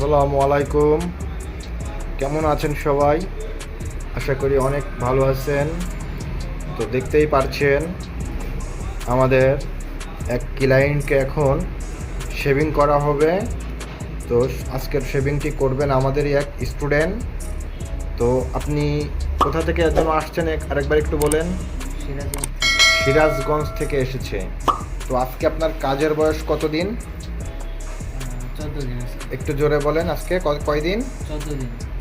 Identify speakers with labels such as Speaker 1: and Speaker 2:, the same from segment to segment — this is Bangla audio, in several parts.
Speaker 1: আসসালামু আলাইকুম। কেমন আছেন সবাই? আশা করি অনেক ভালো আছেন। তো দেখতেই পারছেন, আমাদের এক ক্লায়েন্টকে এখন শেভিং করা হবে। তো আজকের শেভিংটি করবেন আমাদেরই এক স্টুডেন্ট তো আপনি কোথা থেকে একজন আসছেন? এক- আরেকবার একটু বলেন।
Speaker 2: সিরাজগঞ্জ
Speaker 1: থেকে এসেছে। তো আজকে আপনার কাজের বয়স কতদিন? একটু জোরে বলেন আজকে ক- কয়দিন?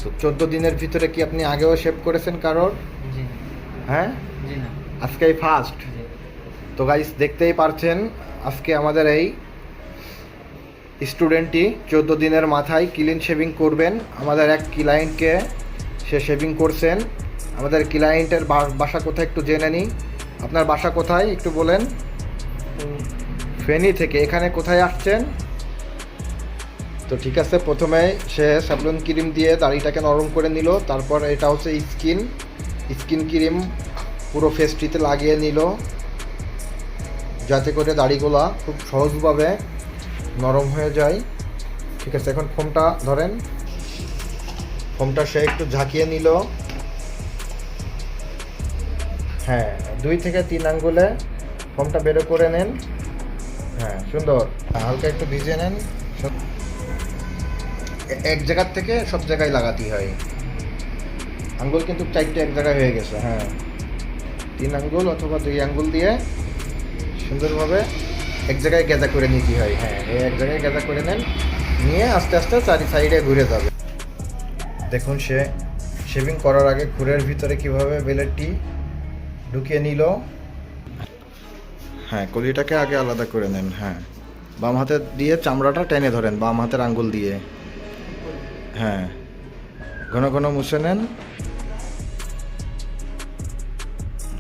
Speaker 1: তো চোদ্দ দিনের ভিতরে কি আপনি আগেও শেভ করেছেন কারোর? হ্যাঁ? আজকেই ফার্স্ট। তো গাইস দেখতেই পারছেন আজকে আমাদের এই স্টুডেন্টটি চোদ্দ দিনের মাথায় ক্লিন শেভিং করবেন। আমাদের এক ক্লায়েন্টকে সে শেভিং করছেন। আমাদের ক্লায়েন্টের বাসা কোথায় একটু জেনে নিই। আপনার বাসা কোথায় একটু বলেন? ফেনী থেকে। এখানে কোথায় আসছেন? তো ঠিক আছে, প্রথমে সে স্যাবলন ক্রিম দিয়ে দাড়িটাকে নরম করে নিল, তারপর এটা হচ্ছে স্কিন স্কিন ক্রিম পুরো ফেসটিতে লাগিয়ে নিল, যাতে করে দাড়িগুলা খুব সহজভাবে নরম হয়ে যায়। ঠিক আছে, এখন ফোমটা ধরেন, ফোমটা সে একটু ঝাঁকিয়ে নিল। হ্যাঁ দুই থেকে তিন আঙ্গুলে ফোমটা বেরো করে নেন। হ্যাঁ সুন্দর। হালকা একটু ভিজে নেন। এক জায়গার থেকে সব জায়গায় লাগাতে হয়। আঙ্গুল কিন্তু চারটে এক জায়গায় হয়ে গেছে হ্যাঁ। তিন আঙ্গুল অথবা দুই আঙ্গুল দিয়ে সুন্দরভাবে এক জায়গায় গেঁদা করে নিতে হয় হ্যাঁ। এই এক জায়গায় গেঁদা করে নেন, নিয়ে আস্তে আস্তে চারি সাইডে ঘুরে যাবে। দেখুন সে শেভিং করার আগে খুরের ভিতরে কীভাবে বেলেটটি ঢুকিয়ে নিল। হ্যাঁ কলিটাকে আগে আলাদা করে নেন হ্যাঁ। বাম হাতে দিয়ে চামড়াটা টেনে ধরেন, বাম হাতের আঙ্গুল দিয়ে। হ্যাঁ। ঘন ঘন মুছে নেন।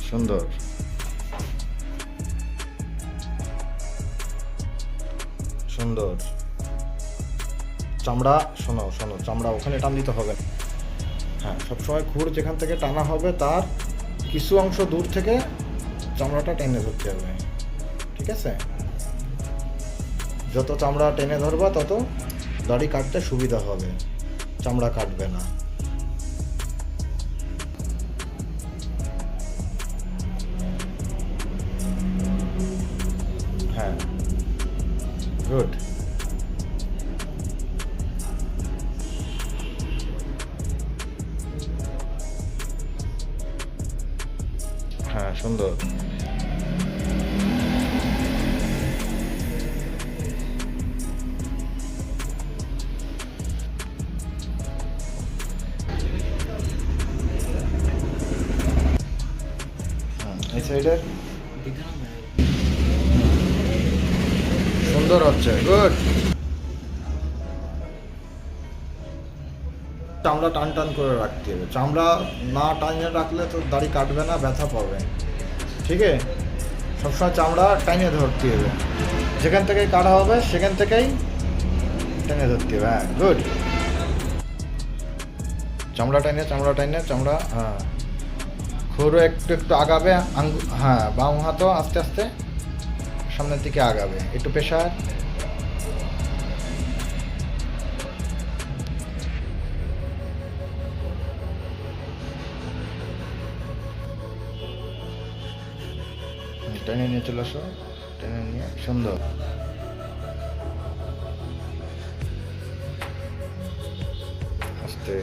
Speaker 1: সুন্দর। সুন্দর। চামড়া, শোনো শোনো, চামড়া ওখানে টান দিতে হবে। হ্যাঁ সবসময় খুর যেখান থেকে টানা হবে তার কিছু অংশ দূর থেকে চামড়াটা টেনে ধরতে হবে। ঠিক আছে? যত চামড়া টেনে ধরবা, তত দাড়ি কাটতে সুবিধা হবে। চামড়া কাটবে না। হ্যাঁ। গুড হ্যাঁ সুন্দর। সাইডের। সুন্দর হচ্ছে গুড চামড়া টান টান করে রাখতে হবে। চামড়া না টানিয়ে রাখলে তো দাড়ি কাটবে না, ব্যথা পাবে। ঠিক আছে? সবসময় চামড়া টানিয়ে ধরতে হবে। যেখান থেকে কাটা হবে, সেখান থেকেই টেনে ধরতে হবে। হ্যাঁ গুড চামড়া টাইনে চামড়া টাইনে চামড়া হ্যাঁ। খুরও একটু একটু আগাবে, আঙ্গু হ্যাঁ বাম হাতও আস্তে আস্তে সামনের দিকে আগাবে। একটু প্রেশার টেনে নিয়ে চলে আসো, টেনে নিয়ে, সুন্দর। আস্তে।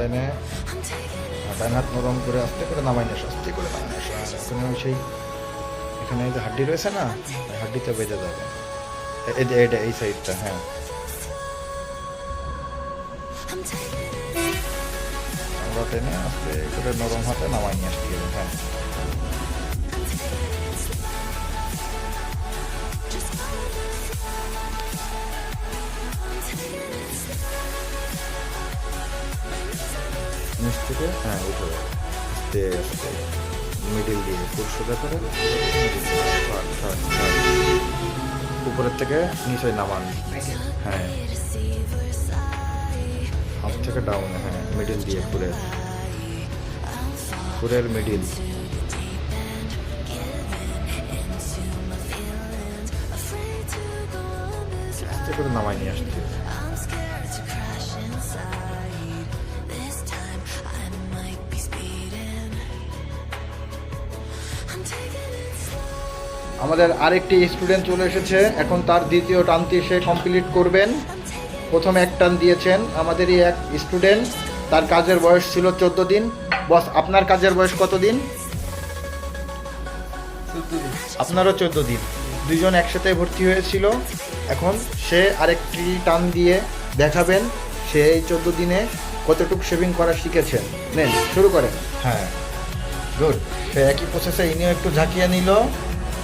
Speaker 1: টেনে
Speaker 3: I'm taking it.
Speaker 1: আর ডান হাত নরম করে আস্তে করে নামাই নিয়ে আস্তে করে নামাই কোনো সেই এখানে যে হাড্ডি রয়েছে না হাড্ডিতে বেঁধে যাবে এটা এই সাইডটা হ্যাঁ। আমরা টেনে আস্তে করে নরম হাতে নামাই নিয়ে আসতে হবে হ্যাঁ।
Speaker 3: নিচ
Speaker 1: থেকে হ্যাঁ উঠে যাবে আস্তে। মিডিল দিয়ে ফুল ছাড়। উপরের থেকে নিচে নামান। হ্যাঁ। হাত থেকে ডাউন হ্যাঁ মিডিল দিয়ে ফুলের ফুলের মিডিল আস্তে নামাই নিয়ে আসছে। আমাদের আরেকটি স্টুডেন্ট চলে এসেছে। এখন তার দ্বিতীয় টানটি সে কমপ্লিট করবেন। প্রথম এক টান দিয়েছেন আমাদেরই এক স্টুডেন্ট তার কাজের বয়স ছিল চোদ্দ দিন। বস আপনার কাজের বয়স কত দিন? আপনারও চোদ্দ দিন। দুজন একসাথে ভর্তি হয়েছিল। এখন সে আরেকটি টান দিয়ে দেখাবেন সে এই চোদ্দ দিনে কতটুকু শেভিং করা শিখেছেন নেন শুরু করেন। হ্যাঁ। গুড সে একই প্রসেসে ইনিও একটু ঝাঁকিয়ে নিল।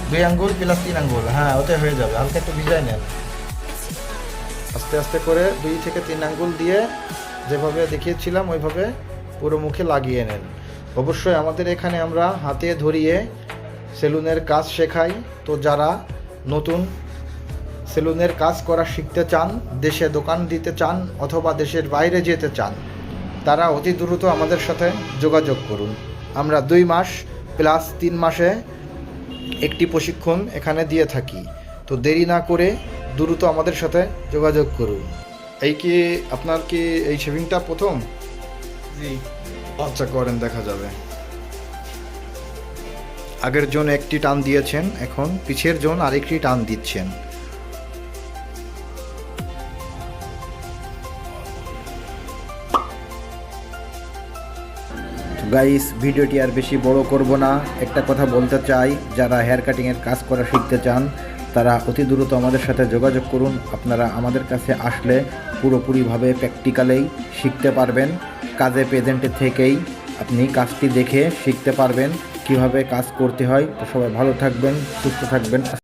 Speaker 1: দুই আঙ্গুল প্লাস তিন আঙ্গুল। হ্যাঁ ওতে হয়ে যাবে। হালকা একটু ভিজাই নেন। আস্তে আস্তে করে দুই থেকে তিন আঙ্গুল দিয়ে যেভাবে দেখিয়েছিলাম, ওইভাবে পুরো মুখে লাগিয়ে নেন। অবশ্যই আমাদের এখানে আমরা হাতে ধরিয়ে সেলুনের কাজ শেখাই। তো যারা নতুন সেলুনের কাজ করা শিখতে চান, দেশে দোকান দিতে চান, অথবা দেশের বাইরে যেতে চান, তারা অতি দ্রুত আমাদের সাথে যোগাযোগ করুন। আমরা দুই মাস প্লাস তিন মাসে একটি প্রশিক্ষণ এখানে দিয়ে থাকি। তো দেরি না করে দ্রুত আমাদের সাথে যোগাযোগ করুন। এই কি আপনার কি এই শেভিংটা প্রথম? আচ্ছা করেন দেখা যাবে। আগের জন একটি টান দিয়েছেন এখন পিছের জন আরেকটি টান দিচ্ছেন। গাইস ভিডিওটি আর বেশি বড় করব না। একটা কথা বলতে চাই, যারা হেয়ার কাটিংয়ের কাজ করা শিখতে চান, তারা অতি দ্রুত আমাদের সাথে যোগাযোগ করুন। আপনারা আমাদের কাছে আসলে পুরোপুরিভাবে প্র্যাকটিক্যালেই শিখতে পারবেন। কাজে প্রেজেন্টে থেকেই আপনি কাজটি দেখে শিখতে পারবেন। কীভাবে কাজ করতে হয়, তো সবাই ভালো থাকবেন, সুস্থ থাকবেন।